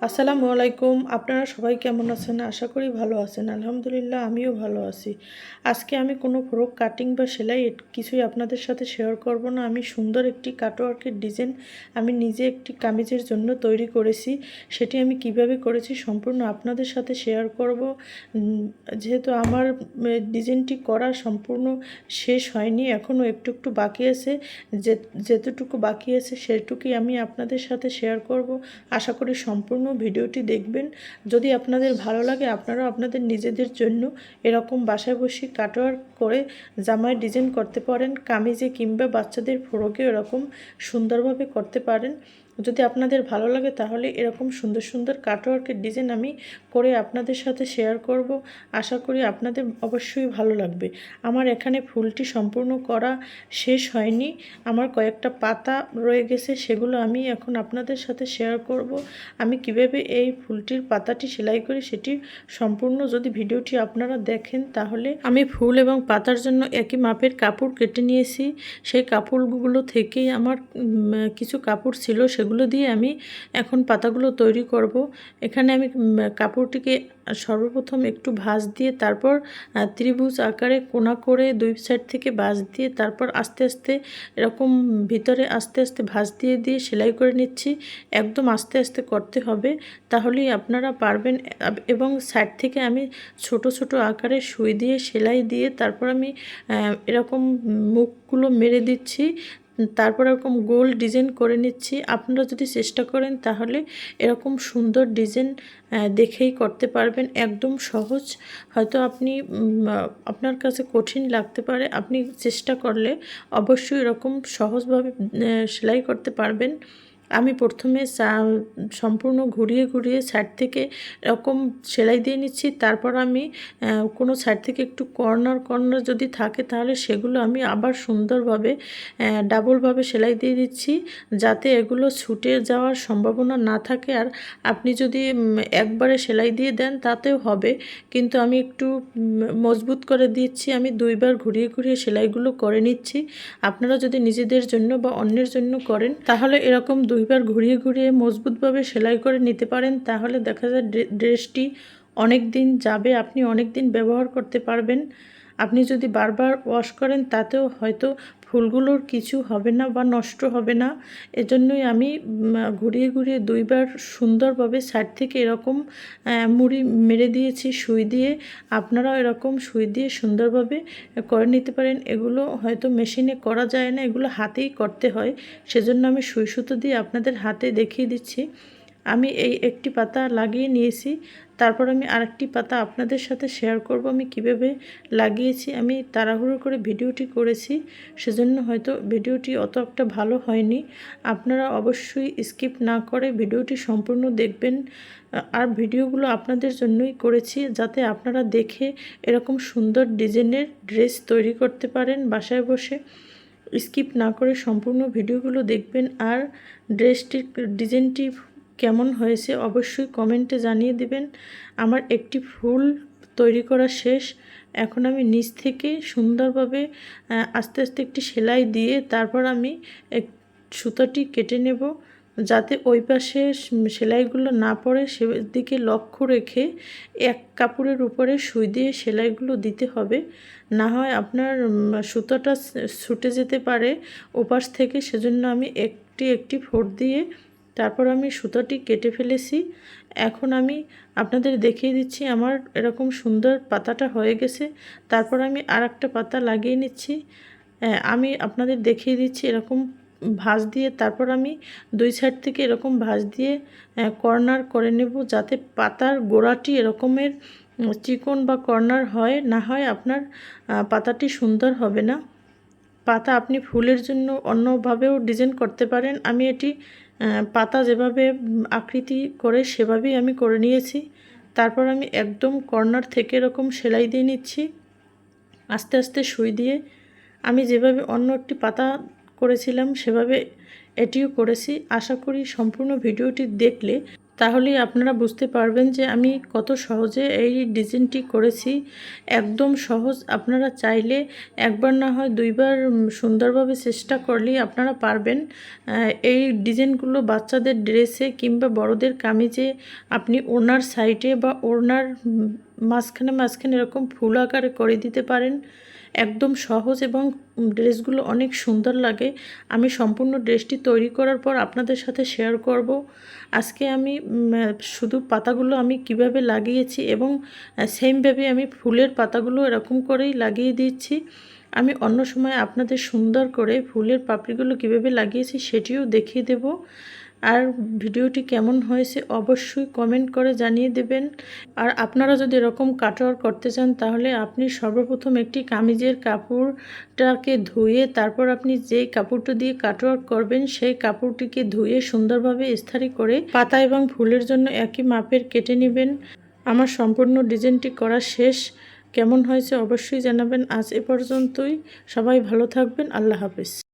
আসসালামু আলাইকুম। আপনারা সবাই কেমন আছেন? আশা করি ভালো আছেন। আলহামদুলিল্লাহ, আমিও ভালো আছি। আজকে আমি কোনো ফ্রক কাটিং বা সেলাই কিছুই আপনাদের সাথে শেয়ার করব না। আমি সুন্দর একটি কাটওয়ার্কের ডিজাইন আমি নিজে একটি কামিজের জন্য তৈরি করেছি। সেটি আমি কীভাবে করেছি সম্পূর্ণ আপনাদের সাথে শেয়ার করব। যেহেতু আমার ডিজাইনটি করা সম্পূর্ণ শেষ হয়নি এখনও একটু একটু বাকি আছে। যে, যেতটুকু বাকি আছে সেটুকুই আমি আপনাদের সাথে শেয়ার করব। আশা করি সম্পূর্ণ ভিডিওটি দেখবেন। যদি আপনাদের ভালো লাগে আপনারা আপনাদের নিজেদের জন্য এরকম বাসায় বসে কাটোয়ার করে জামায় ডিজাইন করতে পারেন, কামিজে কিংবা বাচ্চাদের ফ্রকে এরকম সুন্দরভাবে করতে পারেন। যদি আপনাদের ভালো লাগে তাহলে এরকম সুন্দর সুন্দর কাটওয়ার্কের ডিজাইন আমি করে আপনাদের সাথে শেয়ার করব। আশা করি আপনাদের অবশ্যই ভালো লাগবে। আমার এখানে ফুলটি সম্পূর্ণ করা শেষ হয়নি। আমার কয়েকটা পাতা রয়ে গেছে, সেগুলো আমি এখন আপনাদের সাথে শেয়ার করব। আমি কীভাবে এই ফুলটির পাতাটি সেলাই করি সেটি সম্পূর্ণ যদি ভিডিওটি আপনারা দেখেন তাহলে আমি ফুল এবং পাতার জন্য একই মাপের কাপড় কেটে নিয়েছি। সেই কাপড়গুলো থেকেই আমার কিছু কাপড় ছিল, সেগুলো দিয়ে আমি এখন পাতাগুলো তৈরি করব। এখানে আমি কাপড়টিকে সর্বপ্রথম একটু ভাঁজ দিয়ে তারপর ত্রিভুজ আকারে কোনা করে দুই সাইড থেকে ভাঁজ দিয়ে তারপর আস্তে আস্তে এরকম ভিতরে আস্তে আস্তে ভাঁজ দিয়ে দিয়ে সেলাই করে নিচ্ছি। একদম আস্তে আস্তে করতে হবে। তাহলেই আপনারা পারবেন, এবং সাইড থেকে আমি ছোট ছোট আকারে সুই দিয়ে, সেলাই দিয়ে তারপর আমি এরকম মুখগুলো মেরে দিচ্ছি। তারপর এরকম গোল ডিজাইন করে নিচ্ছি। আপনারা যদি চেষ্টা করেন তাহলে এরকম সুন্দর ডিজাইন দেখেই করতে পারবেন। একদম সহজ। হয়তো আপনি আপনার কাছে কঠিন লাগতে পারে। আপনি চেষ্টা করলে অবশ্যই এরকম সহজভাবে সেলাই করতে পারবেন। আমি প্রথমে সম্পূর্ণ ঘুরিয়ে ঘুরিয়ে সাইড থেকে এরকম সেলাই দিয়ে নিচ্ছি। তারপর আমি কোনো সাইড থেকে একটু কর্নার কর্নার যদি থাকে তাহলে সেগুলো আমি আবার সুন্দরভাবে ডাবলভাবে সেলাই দিয়ে দিচ্ছি যাতে এগুলো ছুটে যাওয়ার সম্ভাবনা না থাকে। আর আপনি যদি একবারে সেলাই দিয়ে দেন তাতেও হবে। কিন্তু আমি একটু মজবুত করে দিচ্ছি। আমি দুইবার ঘুরিয়ে ঘুরিয়ে সেলাইগুলো করে নিচ্ছি। আপনারা যদি নিজেদের জন্য বা অন্যের জন্য করেন তাহলে এরকম দুইবার ঘুরিয়ে ঘুরিয়ে মজবুতভাবে সেলাই করে নিতে পারেন, তাহলে দেখা যায় ড্রে- ড্রেসটি অনেক দিন যাবে, আপনি অনেক দিন ব্যবহার করতে পারবেন। আপনি যদি বারবার ওয়াশ করেন, তাতেও হয়তো ফুলগুলোর কিছু হবে না বা নষ্ট হবে না। এজন্যই আমি ঘুরিয়ে ঘুরিয়ে দুইবার সুন্দরভাবে সাইড থেকে এরকম মুড়ি মেরে দিয়েছি, সুই দিয়ে। আপনারাও এরকম সুই দিয়ে সুন্দরভাবে করে নিতে পারেন। এগুলো হয়তো মেশিনে করা যায় না, এগুলো হাতেই করতে হয়। সেজন্য আমি সুই সুতো দিয়ে আপনাদের হাতে দেখিয়ে দিচ্ছি। আমি এই একটি পাতা লাগিয়ে নিয়েছি। তারপর আমি আরেকটি পাতা আপনাদের সাথে শেয়ার করব। আমি কীভাবে লাগিয়েছি, আমি তাড়াহুড়ো করে ভিডিওটি করেছি, সেজন্য হয়তো ভিডিওটি অত একটা ভালো হয়নি। আপনারা অবশ্যই স্কিপ না করে ভিডিওটি সম্পূর্ণ দেখবেন। আর ভিডিওগুলো আপনাদের জন্যই করেছি, যাতে আপনারা দেখে এরকম সুন্দর ডিজাইনের ড্রেস তৈরি করতে পারেন বাসায় বসে। স্কিপ না করে সম্পূর্ণ ভিডিওগুলো দেখবেন, আর ড্রেসটির, ডিজাইনটি কেমন হয়েছে অবশ্যই কমেন্টে জানিয়ে দিবেন। আমার একটি ফুল তৈরি করা শেষ। এখন আমি নিচ থেকে সুন্দরভাবে আস্তে আস্তে একটি সেলাই দিয়ে তারপর আমি এক সুতোটি কেটে নেব যাতে ওই পাশে সেলাইগুলো না পড়ে সেদিকে লক্ষ্য রেখে এক কাপড়ের উপরে সুই দিয়ে সেলাইগুলো দিতে হবে। না হয় আপনার সুতোটা ছুটে যেতে পারে। ওপাশ থেকে সেজন্য আমি একটি একটি ফোট দিয়ে তারপর আমি সুতোটি কেটে ফেলেছি। এখন আমি আপনাদের দেখিয়ে দিচ্ছি আমার এরকম সুন্দর পাতাটা হয়ে গেছে। তারপর আমি আর একটা পাতা লাগিয়ে নিচ্ছি। আমি আপনাদের দেখিয়ে দিচ্ছি এরকম ভাঁজ দিয়ে। তারপর আমি দুই সাইড থেকে এরকম ভাঁজ দিয়ে কর্নার করে নেব যাতে পাতার গোড়াটি এরকমের চিকন বা কর্নার হয়, না হয় আপনার পাতাটি সুন্দর হবে না। পাতা আপনি ফুলের জন্য অন্যভাবেও ডিজাইন করতে পারেন। আমি এটি পাতা যেভাবে আকৃতি করে সেভাবেই আমি করে নিয়েছি। তারপর আমি একদম কর্নার থেকে এরকম সেলাই দিয়ে নিচ্ছি, আস্তে আস্তে সুই দিয়ে। আমি যেভাবে অন্য একটি পাতা করেছিলাম, সেভাবে এটিও করেছি। আশা করি সম্পূর্ণ ভিডিওটি দেখলে তাহলেই আপনারা বুঝতে পারবেন যে আমি কত সহজে এই ডিজাইনটি করেছি। একদম সহজ। আপনারা চাইলে একবার না হয় দুইবার সুন্দরভাবে চেষ্টা করলেই আপনারা পারবেন। এই ডিজাইনগুলো বাচ্চাদের ড্রেসে কিংবা বড়দের কামিজে আপনি ওনার সাইডে বা ওনার মাঝখানে মাঝখানে এরকম ফুল আকারে করে দিতে পারেন। একদম সহজ এবং ড্রেসগুলো অনেক সুন্দর লাগে। আমি সম্পূর্ণ ড্রেসটি তৈরি করার পর আপনাদের সাথে শেয়ার করব। আজকে আমি শুধু পাতাগুলো আমি কীভাবে লাগিয়েছি এবং সেমভাবে আমি ফুলের পাতাগুলো এরকম করেই লাগিয়ে দিচ্ছি। আমি অন্য সময় আপনাদের সুন্দর করে ফুলের পাপড়িগুলো কীভাবে লাগিয়েছি সেটিও দেখিয়ে দেব। আর ভিডিওটি কেমন হয়েছে অবশ্যই কমেন্ট করে জানিয়ে দেবেন। আর আপনারা যদি এরকম কাটওয়ার করতে চান, তাহলে আপনি সর্বপ্রথম একটি কামিজের কাপড়টাকে ধুয়ে তারপর আপনি যেই কাপড়টা দিয়ে কাটওয়ার্ক করবেন, সেই কাপড়টিকে ধুয়ে সুন্দরভাবে ইস্তারি করে পাতা এবং ফুলের জন্য একই মাপের কেটে নেবেন। আমার সম্পূর্ণ ডিজাইনটি করা শেষ। কেমন হয়েছে অবশ্যই জানাবেন। আজ এ পর্যন্তই। সবাই ভালো থাকবেন। আল্লাহ হাফেজ।